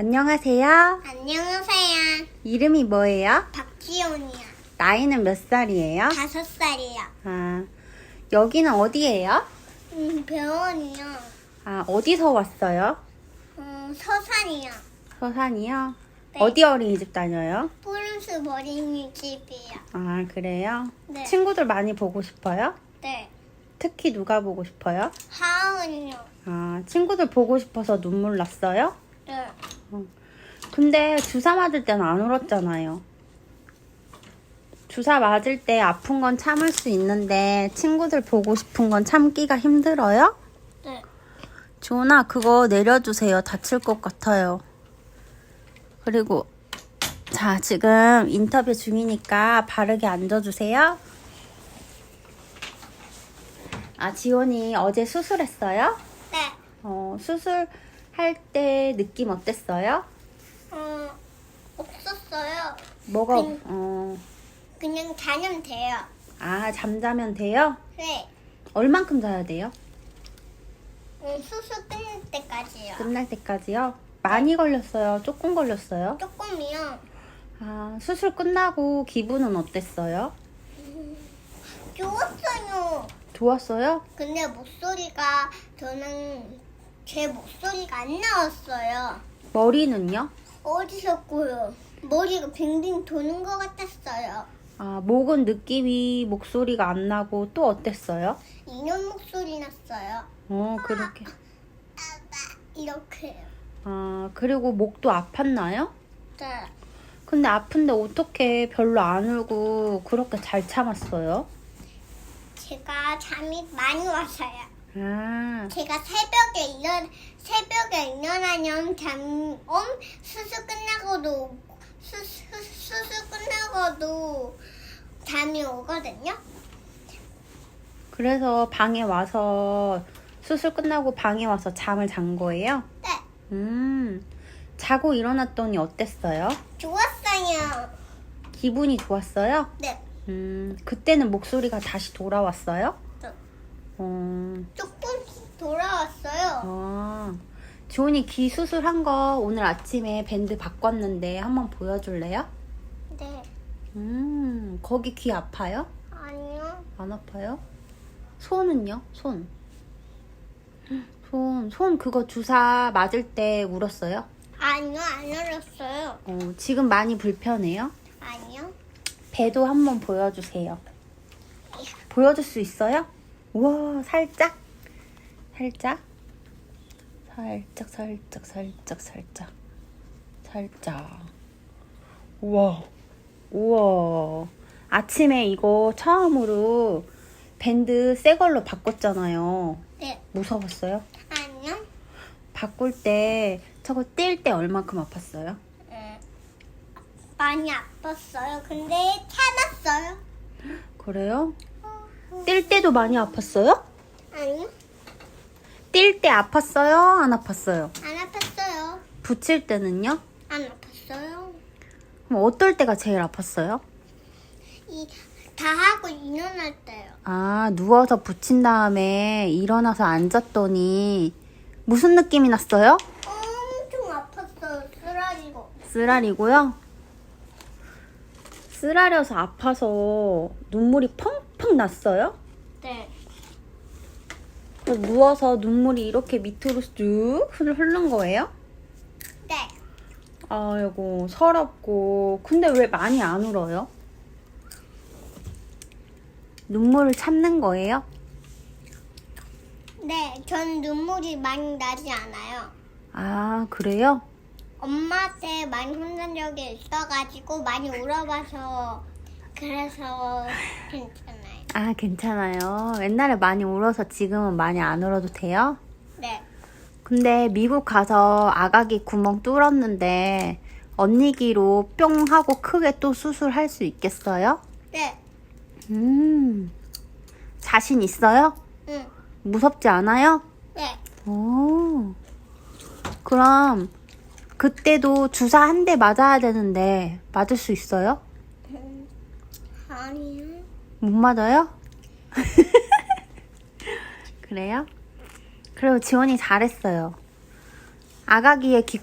안녕하세요. 안녕하세요. 이름이 뭐예요? 박지원이요. 나이는 몇 살이에요? 다섯 살이요. 아, 여기는 어디예요? 음, 병원이요. 아, 어디서 왔어요? 음, 서산이요. 서산이요? 네. 어디 어린이집 다녀요? 푸른숲 어린이집이요. 아, 그래요? 네. 친구들 많이 보고 싶어요? 네. 특히 누가 보고 싶어요? 하은이요. 아, 친구들 보고 싶어서 눈물 났어요? 네. 근데 주사 맞을 때는 안 울었잖아요. 주사 맞을 때 아픈 건 참을 수 있는데 친구들 보고 싶은 건 참기가 힘들어요? 네. 주원아, 그거 내려주세요. 다칠 것 같아요. 그리고, 자, 지금 인터뷰 중이니까 바르게 앉아주세요. 아, 지원이 어제 수술했어요? 네. 어, 수술 할 때 느낌 어땠어요? 어, 없었어요. 뭐가, 그- 어, 그냥 자면 돼요. 아, 잠자면 돼요? 네. 얼만큼 자야 돼요? 음, 수술 끝날 때까지요. 끝날 때까지요? 많이 걸렸어요? 조금 걸렸어요? 조금이요. 아, 수술 끝나고 기분은 어땠어요? 좋았어요. 좋았어요? 근데 목소리가 저는 제 목소리가 안 나왔어요. 머리는요? 어디셨고요? 머리가 빙빙 도는 것 같았어요. 아, 목은 느낌이 목소리가 안 나고 또 어땠어요? 인형 목소리 났어요. 어, 그렇게. 이렇게요. 아, 그리고 목도 아팠나요? 네. 근데 아픈데 어떻게 별로 안 울고 그렇게 잘 참았어요? 제가 잠이 많이 왔어요. 아, 제가 새벽에 일어 새벽에 일어나면 잠, 엄 수술 끝나고도 수, 수, 수술 끝나고도 잠이 오거든요. 그래서 방에 와서 수술 끝나고 방에 와서 잠을 잔 거예요? 네. 음, 자고 일어났더니 어땠어요? 좋았어요. 기분이 좋았어요? 네. 음, 그때는 목소리가 다시 돌아왔어요? 네. 어, 조금씩 돌아왔어요. 아, 지원이 귀 수술한 거 오늘 아침에 밴드 바꿨는데 한번 보여줄래요? 네. 음, 거기 귀 아파요? 아니요. 안 아파요? 손은요? 손. 손, 손 그거 주사 맞을 때 울었어요? 아니요, 안 울었어요. 어, 지금 많이 불편해요? 아니요. 배도 한번 보여주세요. 보여줄 수 있어요? 우와, 살짝. 살짝. 살짝, 살짝, 살짝, 살짝. 살짝. 우와. 우와. 아침에 이거 처음으로 밴드 새 걸로 바꿨잖아요. 네. 무서웠어요? 아니요. 바꿀 때 저거 뗄 때 얼만큼 아팠어요? 음, 많이 아팠어요. 근데 참았어요. 그래요? 뗄 때도 많이 아팠어요? 아니요. 뛸 때 아팠어요? 안 아팠어요? 안 아팠어요. 붙일 때는요? 안 아팠어요. 그럼 어떨 때가 제일 아팠어요? 이 다 하고 일어날 때요. 아, 누워서 붙인 다음에 일어나서 앉았더니 무슨 느낌이 났어요? 엄청 아팠어요. 쓰라리고. 쓰라리고요. 쓰라려서 아파서 눈물이 펑 펑 났어요? 네. 또 누워서 눈물이 이렇게 밑으로 쭉 흐른 거예요? 네. 아이고, 서럽고. 근데 왜 많이 안 울어요? 눈물을 참는 거예요? 네. 전 눈물이 많이 나지 않아요. 아, 그래요? 엄마한테 많이 혼난 적이 있어가지고 많이 울어봐서 그래서 괜찮아요. 아, 괜찮아요. 옛날에 많이 울어서 지금은 많이 안 울어도 돼요? 네. 근데 미국 가서 아가기 구멍 뚫었는데 언니 기로 뿅 하고 크게 또 수술할 수 있겠어요? 네. 음, 자신 있어요? 응. 무섭지 않아요? 네. 오, 그럼 그때도 주사 한 대 맞아야 되는데 맞을 수 있어요? 음, 아니요. 못 맞아요? 그래요? 그리고 지원이 잘했어요. 아가기에 귀